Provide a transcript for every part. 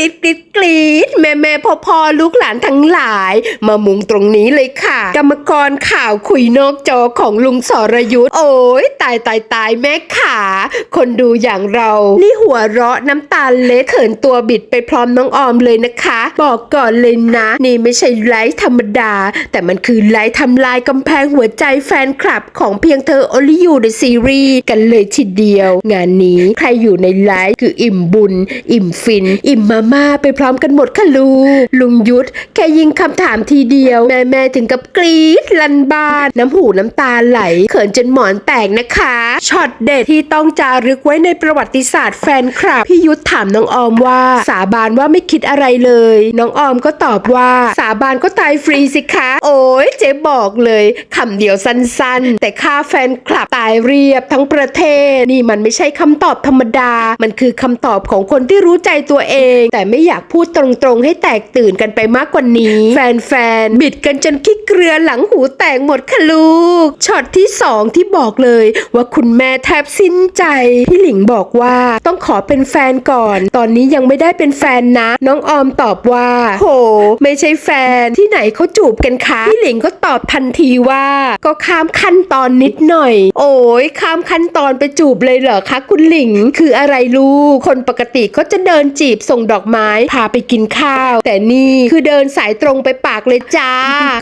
รีดกรีดกรีดแม่แม่พ่อพ่อลูกหลานทั้งหลาย มามุงตรงนี้เลยค่ะ กรรมกรข่าวคุยนอกจอของลุงสรยุทธ์โอ้ยตายตายตายแม่ขาคนดูอย่างเรา นี่หัวเราะน้ำตาเล็ดเขินตัวบิดไปพร้อมน้องออมเลยนะคะ บอกก่อนเลยนะ นี่ไม่ใช่ไลฟ์ธรรมดา แต่มันคือไลฟ์ทำลายกำแพงหัวใจแฟนคลับของเพียงเธอ Only You The Series กันเลยทีเดียว งานนี้ใครอยู่ในไลฟ์คืออิ่มบุญ อิ่มฟิน อิ่มมาม่าไปพร้อมกันหมดค่ะลูก ลุงยุทธแค่ยิงคำถามทีเดียว แม่แม่ถึงกับกรี๊ดลันบ้าน น้ำหูน้ำตาไหล เขินจนหมอนแตกนะคะช็อตเด็ดที่ต้องจารึกไว้ในประวัติศาสตร์แฟนคลับพี่ยุทธถามน้องออมว่า สาบานว่าไม่คิดอะไรเลย น้องออมก็ตอบว่าสาบานก็ตายฟรีสิคะ โอ้ยเจ๊บอกเลยคำเดียวสั้นๆ แต่ค่าแฟนคลับตายเรียบทั้งประเทศ นี่มันไม่ใช่คำตอบธรรมดา มันคือคำตอบของคนที่รู้ใจตัวเอง แต่แต่ไม่อยากพูดตรงๆ ให้แตกตื่นกันไปมากกว่านี้ แฟนๆ บิดกันจนคิกเกลือหลังหูแตกหมดค่ะลูก ช็อตที่สองที่บอกเลยว่าคุณแม่แทบสิ้นใจ พี่หลิงบอกว่าต้องขอเป็นแฟนก่อน ตอนนี้ยังไม่ได้เป็นแฟนนะ น้องออมตอบว่า โห ไม่ใช่แฟนที่ไหนเขาจูบกันคะพี่หลิงก็ตอบทันทีว่า ก็ข้ามขั้นตอนนิดหน่อย โอ้ยข้ามขั้นตอนไปจูบเลยเหรอคะคุณหลิง คืออะไรลูก คนปกติเขาจะเดินจีบส่งดอกไม้ พาไปกินข้าว แต่นี่คือเดินสายตรงไปปากเลยจ้า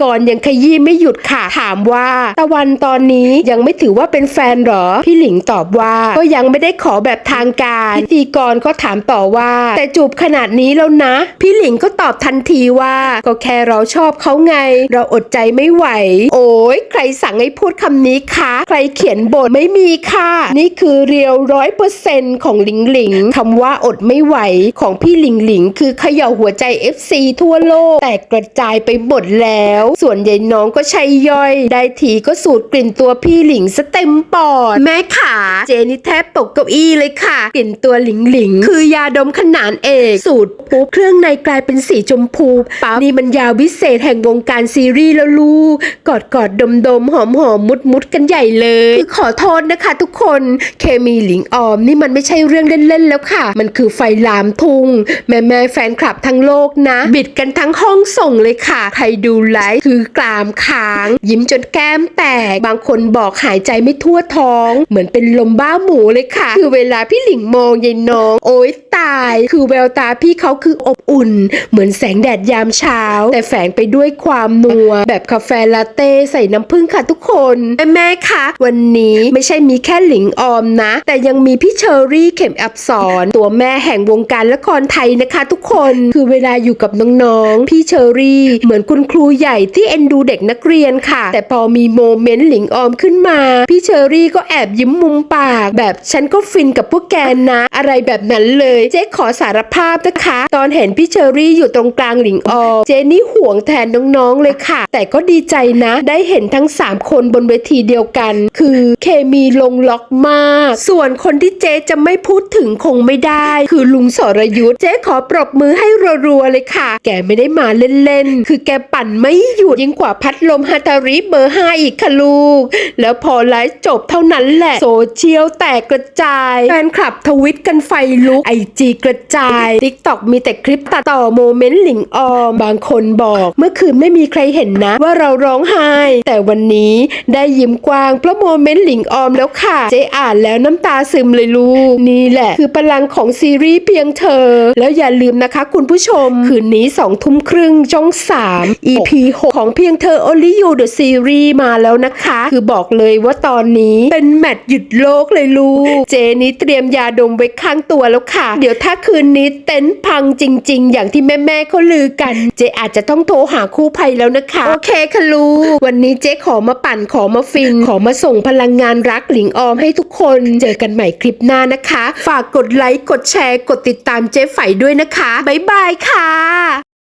ก่อนยังขยี้ไม่หยุดค่ะ ถามว่าตะวันตอนนี้ยังไม่ถือว่าเป็นแฟนเหรอ พี่หลิงตอบว่า ก็ยังไม่ได้ขอแบบทางการพิธีกรก็ถามต่อว่า แต่จูบขนาดนี้แล้วนะ พี่หลิงก็ตอบทันทีว่า ก็แค่เราชอบเขาไง เราอดใจไม่ไหว โอ้ยใครสั่งให้พูดคำนี้คะใครเขียนบทไม่มีค่ะ นี่คือเรียวร้อยเปอร์เซ็นต์ของหลิงหลิงคำว่าอดไม่ไหวของพี่หลิงหลิงคือเขย่าหัวใจ FC ทั่วโลก แตกกระจายไปหมดแล้ว ส่วนยายน้องก็ใช้ย่อย ได้ทีก็สูดกลิ่นตัวพี่หลิงสเต็มปอด แม่ขาเจนี่แทบตกเก้าอี้เลยค่ะ กลิ่นตัวหลิงหลิง คือยาดมขนานเอก สูตรปุ๊บเครื่องในกลายเป็นสีชมพูปั๊บนี่มันยาวิเศษแห่งวงการซีรีส์แล้วลูกกอดกอดดมดมหอมหอมมุดมุดกันใหญ่เลยคือขอโทษนะคะ ทุกคนเคมีหลิงออมนี่มันไม่ใช่เรื่องเล่นๆแล้วค่ะ มันคือไฟลามทุ่งแม่แม่แฟนคลับทั้งโลกนะ บิดกันทั้งห้องส่งเลยค่ะ ใครดูไลฟ์คือกลามค้าง ยิ้มจนแก้มแตก บางคนบอกหายใจไม่ทั่วท้อง เหมือนเป็นลมบ้าหมูเลยค่ะ คือเวลาพี่หลิงมองยายน้อง โอ๊ยตาย คือแววตาพี่เขาคืออบอุ่น เหมือนแสงแดดยามเช้า แต่แฝงไปด้วยความนัว แบบกาแฟลาเต้ใส่น้ำผึ้งค่ะทุกคนแม่แม่คะวันนี้ไม่ใช่มีแค่หลิงออมนะ แต่ยังมีพี่เชอรี่เข็มอับสอนตัวแม่แห่งวงการละครไทยนะคะทุกคนคือเวลาอยู่กับน้องๆ พี่เชอรี่ เหมือนคุณครูใหญ่ที่เอ็นดูเด็กนักเรียนค่ะ แต่พอมีโมเมนต์หลิงออมขึ้นมา พี่เชอรี่ก็แอบยิ้มมุมปาก แบบฉันก็ฟินกับพวกแกนะ อะไรแบบนั้นเลยเจ๊ขอสารภาพนะคะ ตอนเห็นพี่เชอรี่อยู่ตรงกลางหลิงออมเจนี่ห่วงแทนน้องๆเลยค่ะ แต่ก็ดีใจนะ ได้เห็นทั้ง 3 คนบนเวทีเดียวกัน คือเคมีลงล็อกมาก ส่วนคนที่เจ๊จะไม่พูดถึงคงไม่ได้ คือลุงสรยุทธ์เจ๊ขอปรบมือให้รัวๆเลยค่ะ แกไม่ได้มาเล่นๆ คือแกปั่นไม่หยุดยิ่งกว่าพัดลมฮาตาริเบอร์ห้าอีกค่ะลูก แล้วพอไลฟ์จบเท่านั้นแหละ โซเชียลแตกกระจายแฟนคลับทวิตกันไฟลุกไอจีกระจายทิกตอกมีแต่คลิปตัดต่อโมเมนต์หลิงออม บางคนบอก เมื่อคืนไม่มีใครเห็นนะ ว่าเราร้องไห้ แต่วันนี้ได้ยิ้มกว้างเพราะโมเมนต์หลิงออมแล้วค่ะเจ๊อ่านแล้วน้ำตาซึมเลยลูกนี่แหละ คือพลังของซีรีส์เพียงเธอแล้วอย่าลืมนะคะคุณผู้ชม คืนนี้สองทุ่มครึ่งช่อง 3 EP 6 ของเพียงเธอ Only You The Series มาแล้วนะคะ คือบอกเลยว่าตอนนี้เป็นแมตช์หยุดโลกเลยลูก เจนี้เตรียมยาดมไว้ข้างตัวแล้วค่ะ เดี๋ยวถ้าคืนนี้เต็นท์พังจริง ๆ อย่างที่แม่ๆเขาลือกัน เจอาจจะต้องโทรหาคู่ภัยแล้วนะคะ โอเคค่ะลูก วันนี้เจ๊ขอมาปั่นขอมาฟิน ขอมาส่งพลังงานรักหลิงออมให้ทุกคน เจอกันใหม่คลิปหน้านะคะ ฝากกดไลค์กดแชร์กดติดตามเจ๊ไฝด้วยนะคะ บ๊ายบายค่ะ